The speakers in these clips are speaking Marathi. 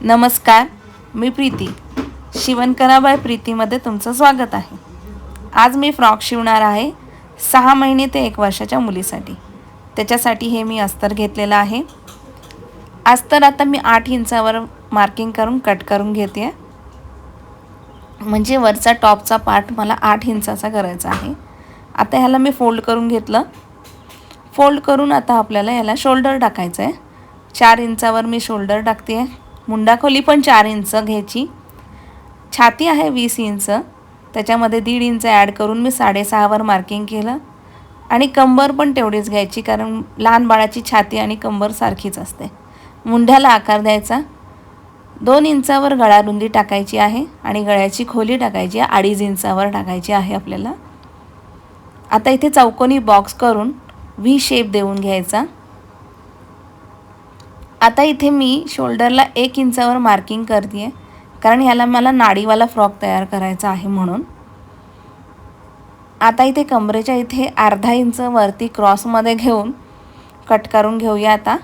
नमस्कार मी प्रीती. शिवणकरा बाय प्रीतीमध्ये तुमचं स्वागत आहे. आज मी फ्रॉक शिवणार आहे सहा महिने ते एक वर्षाच्या मुलीसाठी. त्याच्यासाठी हे मी अस्तर घेतलेलं आहे. अस्तर आता मी आठ इंचावर मार्किंग करून कट करून घेते. म्हणजे वरचा टॉपचा पार्ट मला आठ इंचाचा करायचा आहे. आता ह्याला मी फोल्ड करून घेतलं. फोल्ड करून आता आपल्याला याला शोल्डर टाकायचं आहे चार इंचावर मी शोल्डर टाकते आहे मुंडाखोली पण चार इंच घ्यायची. छाती आहे वीस इंच. त्याच्यामध्ये दीड इंच ॲड करून मी साडेसहावर मार्किंग केलं. आणि कंबर पण तेवढीच घ्यायची कारण लहान बाळाची छाती आणि कंबर सारखीच असते. मुंढ्याला आकार द्यायचा. दोन इंचावर गळारुंदी टाकायची आहे आणि गळ्याची खोली टाकायची आहे अडीच इंचावर टाकायची आहे आपल्याला. आता इथे चौकोनी बॉक्स करून व्ही शेप देऊन घ्यायचा. आता इथे मी शोल्डरला एक इंचावर मार्किंग करते आहे कारण ह्याला मला नाडीवाला फ्रॉक तयार करायचा आहे म्हणून. आता इथे कमरेच्या इथे अर्धा इंच वरती क्रॉसमध्ये घेऊन कट करून घेऊया आता.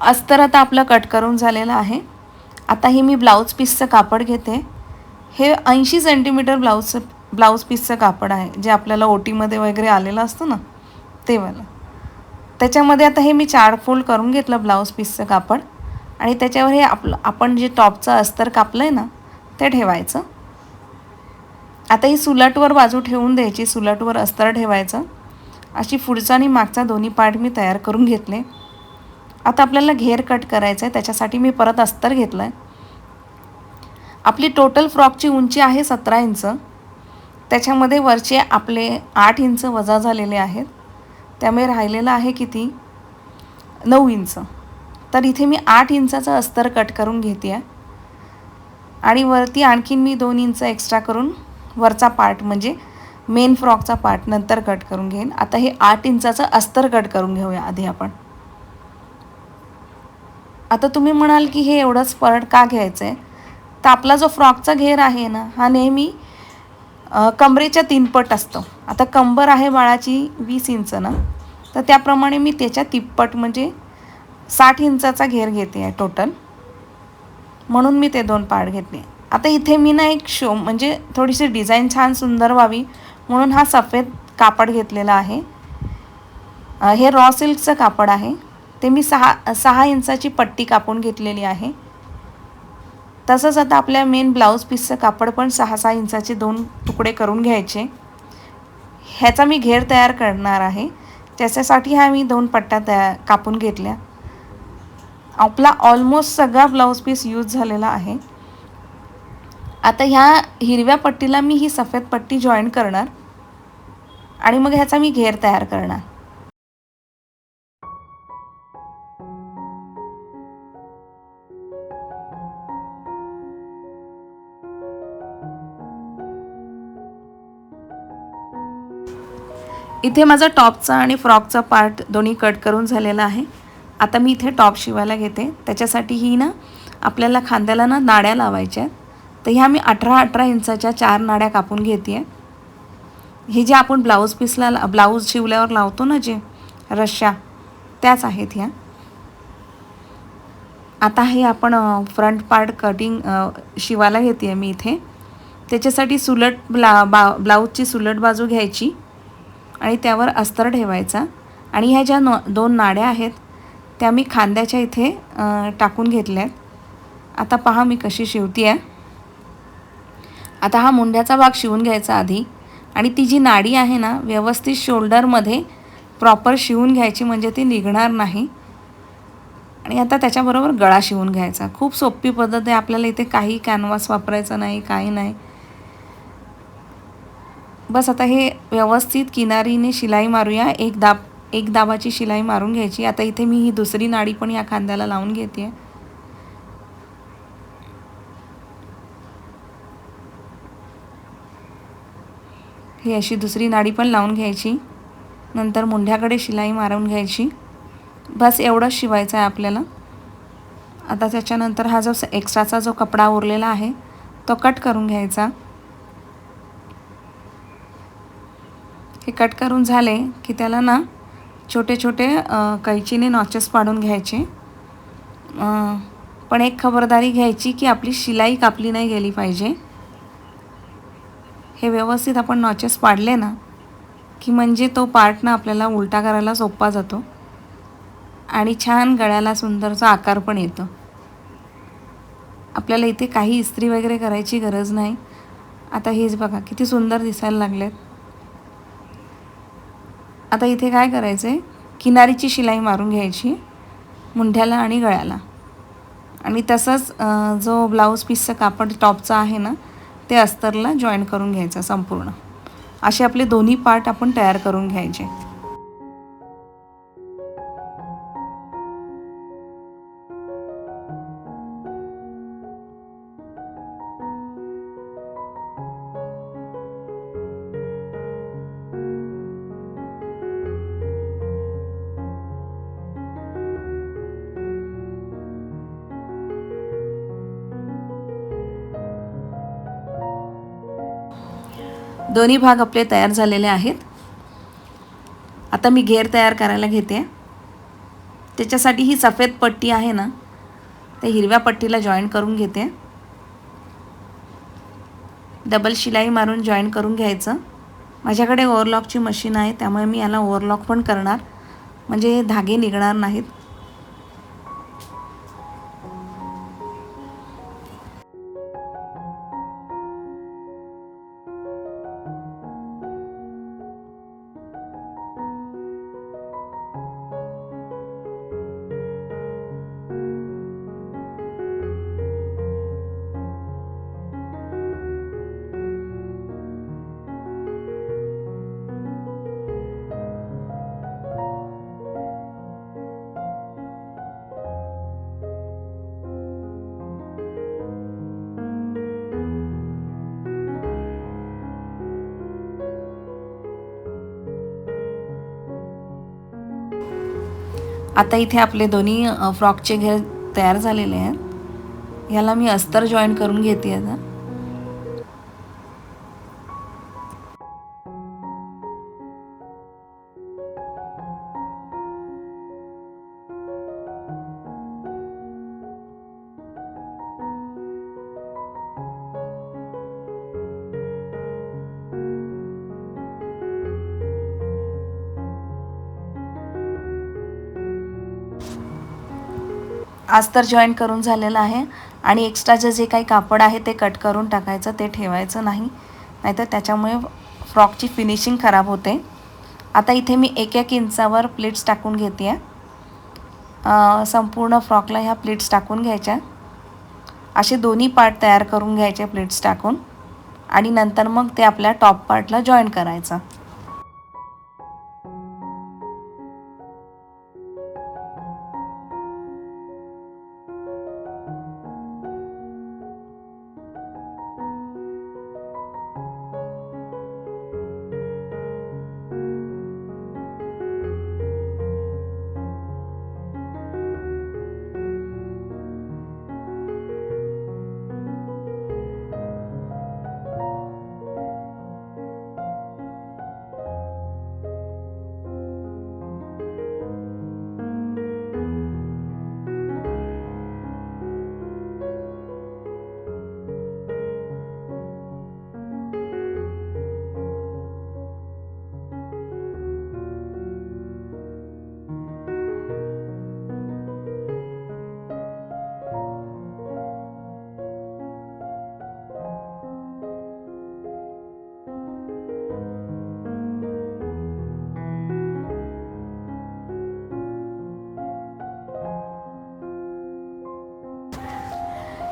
अस्तर आता आपलं कट करून झालेलं आहे. आता हे मी ब्लाऊज पीसचं कापड घेते. हे ऐंशी सेंटीमीटर ब्लाऊजचं ब्लाऊज पीसचं कापड आहे. जे आपल्याला ओटीमध्ये वगैरे आलेलं असतं ना ते त्याच्यामध्ये आता हे मी चार फोल्ड करून घेतलं ब्लाऊज पीसचं कापड. आणि त्याच्यावर हे आपलं आपण जे टॉपचं अस्तर कापलं आहे ना ते ठेवायचं. आता ही सुलटवर बाजू ठेवून द्यायची सुलटवर अस्तर ठेवायचं. अशी पुढचा आणि मागचा दोन्ही पार्ट मी तयार करून घेतले. आता आपल्याला घेर कट करायचं आहे त्याच्यासाठी मी परत अस्तर घेतलं आहे आपली टोटल फ्रॉकची उंची आहे सतरा इंच. त्याच्यामध्ये वरचे आपले आठ इंच वजा झालेले आहेत. त्यामुळे राहिलेलं आहे किती? नऊ इंच. तर इथे मी आठ इंचाचं अस्तर कट करून घेते आहे आणि वरती आणखीन मी दोन इंच एक्स्ट्रा करून वरचा पार्ट म्हणजे मेन फ्रॉकचा पार्ट नंतर कट करून घेईन. आता हे आठ इंचाचं अस्तर कट करून घेऊया आधी आपण. आता तुम्ही म्हणाल की हे एवढंच स्पर्ट का घ्यायचं आहे तर आपला जो फ्रॉकचा घेर आहे ना हा नेहमी कमरेच्या तीनपट असतो. आता कंबर आहे बाळाची वीस इंच ना तर त्याप्रमाणे मी त्याच्या तिप्पट म्हणजे साठ इंचाचा घेर घेते आहे टोटल म्हणून मी ते दोन पार्ट घेतले. आता इथे मी ना एक शो म्हणजे थोडीशी डिझाईन छान सुंदर व्हावी म्हणून हा सफेद कापड घेतलेला आहे. हे रॉ सिल्कचं कापड आहे. ते मी सहा सहा इंचाची पट्टी कापून घेतलेली आहे. तसंच आता आपल्या मेन ब्लाऊज पीसचं कापड पण सहा सहा इंचाचे दोन तुकडे करून घ्यायचे. ह्याचा मी घेर तयार करणार आहे. त्याच्यासाठी ह्या मी दोन पट्ट्या तया कापून घेतल्या. आपला ऑलमोस्ट सगळा ब्लाऊज पीस यूज झालेला आहे. आता ह्या हिरव्या पट्टीला मी ही सफेद पट्टी जॉईन करणार. आणि मग ह्याचा मी घेर तयार करणार. इथे माझा टॉपचा आणि फ्रॉकचा पार्ट दोन्ही कट करून झालेला आहे. आता मी इथे टॉप शिवायला घेते. त्याच्यासाठी ही ना आपल्याला खांद्याला ना नाड्या लावायच्या आहेत. तर ह्या मी अठरा अठरा इंचाच्या चार नाड्या कापून घेते आहे हे जे आपण ब्लाऊज पीसला ब्लाऊज शिवल्यावर लावतो ना जे रश्या त्याच आहेत ह्या. आता हे आपण फ्रंट पार्ट कटिंग शिवायला घेते आहे मी इथे. त्याच्यासाठी सुलट ब्ला बा ब्लाऊजची सुलट बाजू घ्यायची. आणि त्यावर अस्तर ठेवायचा. आणि ह्या ज्या नो दोन नाड्या आहेत त्या मी खांद्याच्या इथे टाकून घेतल्या आहेत आता पहा मी कशी शिवती आहे आता हा मुंड्याचा भाग शिवून घ्यायचा आधी. आणि ती जी नाडी आहे ना व्यवस्थित शोल्डरमध्ये प्रॉपर शिवून घ्यायची म्हणजे ती निघणार नाही. आणि आता त्याच्याबरोबर गळा शिवून घ्यायचा. खूप सोपी पद्धत आहे. आपल्याला इथे काही कॅनव्हास वापरायचं नाही काही नाही. बस आता हे व्यवस्थित किनारीने शिलाई मारूया. एक दाब एक दाबाची शिलाई मारून घ्यायची. आता इथे मी ही दुसरी नाडी पण या खांद्याला लावून घेते ही अशी दुसरी नाडी पण लावून घ्यायची. नंतर मुंढ्याकडे शिलाई मारून घ्यायची. बस एवढंच शिवायचं आहे आपल्याला. आता त्याच्यानंतर हा जो एक्स्ट्राचा जो कपडा उरलेला आहे तो कट करून घ्यायचा. हे कट करून झाले की त्याला ना छोटे छोटे कैचीने नॉचेस पाडून घ्यायचे. पण एक खबरदारी घ्यायची की आपली शिलाई कापली नाही गेली पाहिजे. हे व्यवस्थित आपण नॉचेस पाडले ना की म्हणजे तो पार्ट ना आपल्याला उलटा करायला सोपा जातो. आणि छान गळ्याला सुंदरचा आकार पण येतो. आपल्याला इथे काही इस्त्री वगैरे करायची गरज नाही. आता हेच बघा किती सुंदर दिसायला लागलेत. आता इथे काय करायचं आहे किनारीची शिलाई मारून घ्यायची मुंढ्याला आणि गळ्याला. आणि तसंच जो ब्लाऊज पीसचं कापड टॉपचा आहे ना ते अस्तरला जॉईन करून घ्यायचं संपूर्ण. असे आपले दोन्ही पार्ट आपण तयार करून घ्यायचे. दोन्ही भाग आपले तयार झालेले आहेत. आता मी घेर तयार करायला घेते. त्याच्यासाठी ही सफेद पट्टी आहे ना त्या हिरव्या पट्टीला जॉईन करून घेते. डबल शिलाई मारून जॉईन करून घ्यायचं. माझ्याकडे ओव्हरलॉकची मशीन आहे त्यामुळे मी याला ओव्हरलॉक पण करणार. म्हणजे धागे निघणार नाहीत. आता इथे आपले दोन्ही फ्रॉकचे घेर तयार झालेले आहेत. याला मी अस्तर जॉईन करून घेते आता. आज तर जॉईन करून झालेलं आहे. आणि एक्स्ट्राचं जे काही कापड आहे ते कट करून टाकायचं ते ठेवायचं नाही. नाहीतर त्याच्यामुळे फ्रॉकची फिनिशिंग खराब होते. आता इथे मी एक एक इंचावर प्लेट्स टाकून घेते. आहे संपूर्ण फ्रॉकला ह्या प्लेट्स टाकून घ्यायच्या. असे दोन्ही पार्ट तयार करून घ्यायचे प्लेट्स टाकून. आणि नंतर मग ते आपल्या टॉप पार्टला जॉईन करायचं.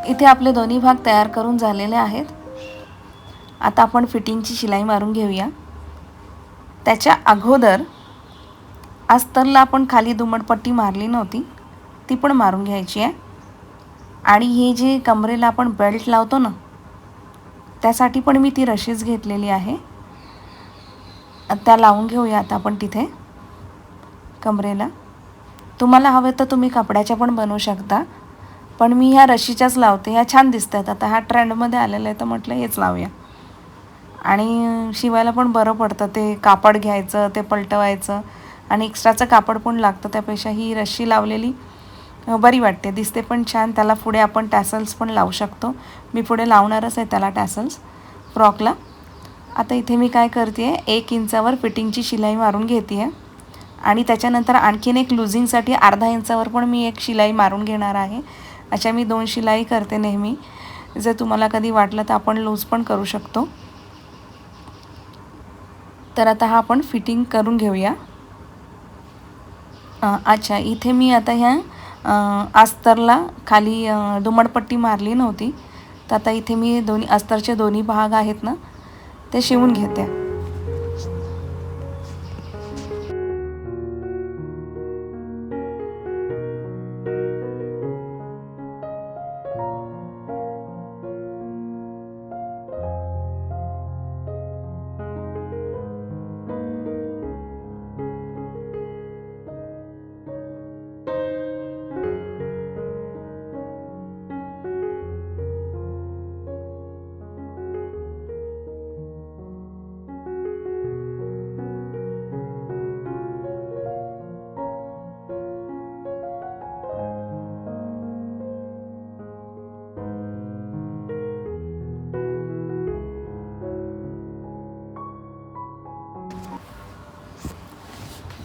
इथे आपले दोन्ही भाग तयार करून झालेले आहेत. आता आपण फिटिंगची शिलाई मारून घेऊया. त्याच्या अगोदर अस्तरला आपण खाली दुमटपट्टी मारली नव्हती ती पण मारून घ्यायची आहे. आणि हे जे कमरेला आपण बेल्ट लावतो ना त्यासाठी पण मी ती रशीज घेतलेली आहे. त्या लावून घेऊया आता आपण तिथे कमरेला. तुम्हाला हवे तर तुम्ही कपड्याच्या पण बनवू शकता. पण मी ह्या रशीच्याच लावते. ह्या छान दिसत आहेत आता ह्या ट्रेंडमध्ये आलेलं आहे तर म्हटलं हेच लावूया. आणि शिवायला पण बरं पडतं. ते कापड घ्यायचं ते पलटवायचं आणि एक्स्ट्राचं कापड पण लागतं. त्यापेक्षा ही रशी लावलेली बरी वाटते. दिसते पण छान. त्याला पुढे आपण टॅसल्स पण लावू शकतो. मी पुढे लावणारच आहे त्याला टॅसल्स फ्रॉकला आता इथे मी काय करते आहे एक इंचावर फिटिंगची शिलाई मारून घेते आहे आणि त्याच्यानंतर आणखीन एक लुझिंगसाठी अर्धा इंचावर पण मी एक शिलाई मारून घेणार आहे. अशा मी दोन शिलाई करते नेहमी. जर तुम्हाला कधी वाटलं तर आपण लूज पण करू शकतो. तर आता हा आपण फिटिंग करून घेऊया. अच्छा इथे मी आता ह्या अस्तरला खाली दुमडपट्टी मारली नव्हती. तर आता इथे मी दोन्ही अस्तरचे दोन्ही भाग आहेत ना ते शिवून घेते.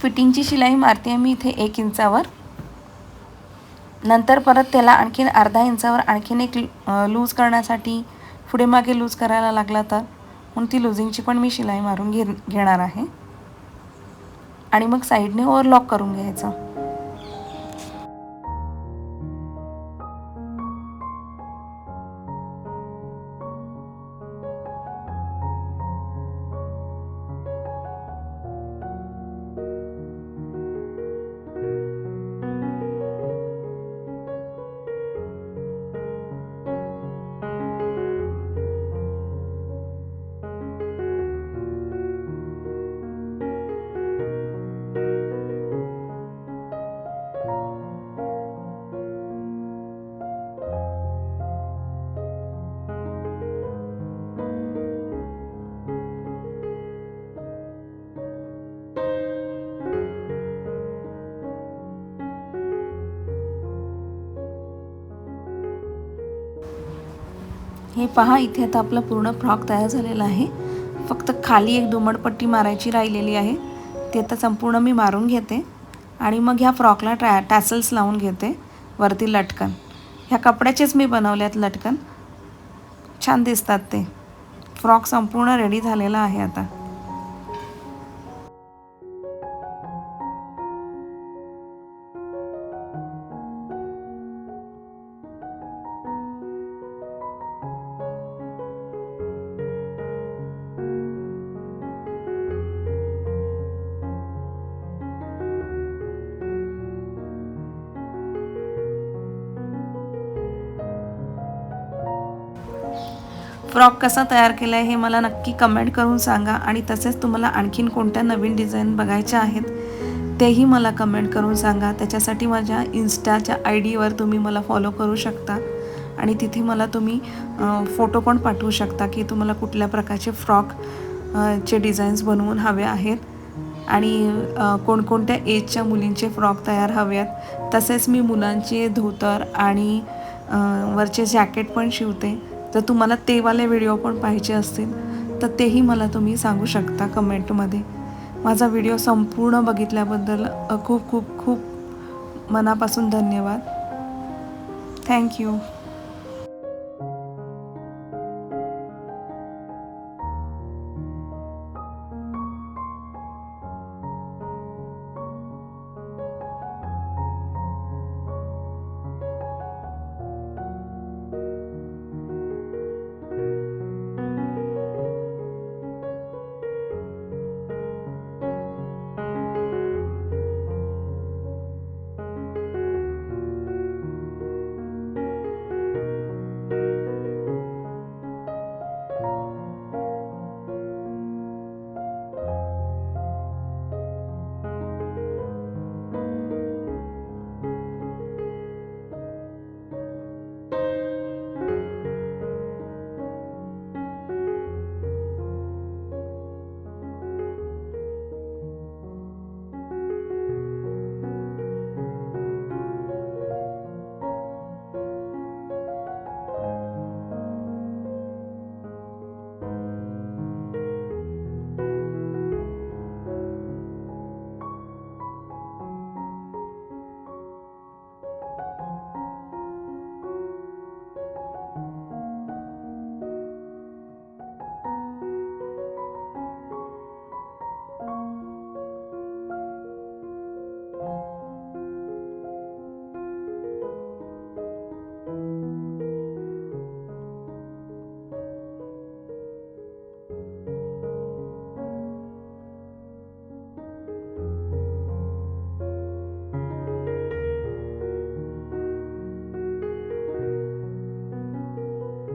फिटिंगची शिलाई मारते मी इथे एक इंचावर. नंतर परत त्याला आणखीन अर्धा इंचावर आणखीन एक लूज करण्यासाठी पुढे मागे लूज करायला लागला तर म्हणून ती लुझिंगची पण मी शिलाई मारून घे घेणार आहे. आणि मग साईडने ओव्हरलॉक करून घ्यायचं. हे पहा इथे आता आपला पूर्ण फ्रॉक तयार झालेला आहे. फक्त खाली एक दुमडपट्टी मारायची राहिलेली आहे. ते आता संपूर्ण मी मारून घेते. आणि मग ह्या फ्रॉकला ट्रॅ टॅसल्स लावून घेते. वरती लटकन. ह्या कपड्याचेच मी बनवल्यात लटकन. छान दिसतात ते. फ्रॉक संपूर्ण रेडी झालेला आहे आता. फ्रॉक कसा तयार केला आहे हे मला नक्की कमेंट करून सांगा. आणि तसेच तुम्हाला आणखीन कोणत्या नवीन डिझाईन बघायच्या आहेत तेही मला कमेंट करून सांगा. त्याच्यासाठी माझ्या इन्स्टाच्या आय डीवर तुम्ही मला फॉलो करू शकता. आणि तिथे मला तुम्ही फोटो पण पाठवू शकता की तुम्हाला कुठल्या प्रकारचे फ्रॉक चे डिझाईन्स बनवून हवे आहेत. आणि कोणकोणत्या एजच्या मुलींचे फ्रॉक तयार हवे आहेत तसेच मी मुलांचे धोतर आणि वरचे जॅकेट पण शिवते. जर तुम्हाला ते वाले व्हिडिओ पण पाहिजे असतील तर तेही मला तुम्ही सांगू शकता कमेंटमध्ये. माझा व्हिडिओ संपूर्ण बघितल्याबद्दल खूप खूप खूप मनापासून धन्यवाद. थँक्यू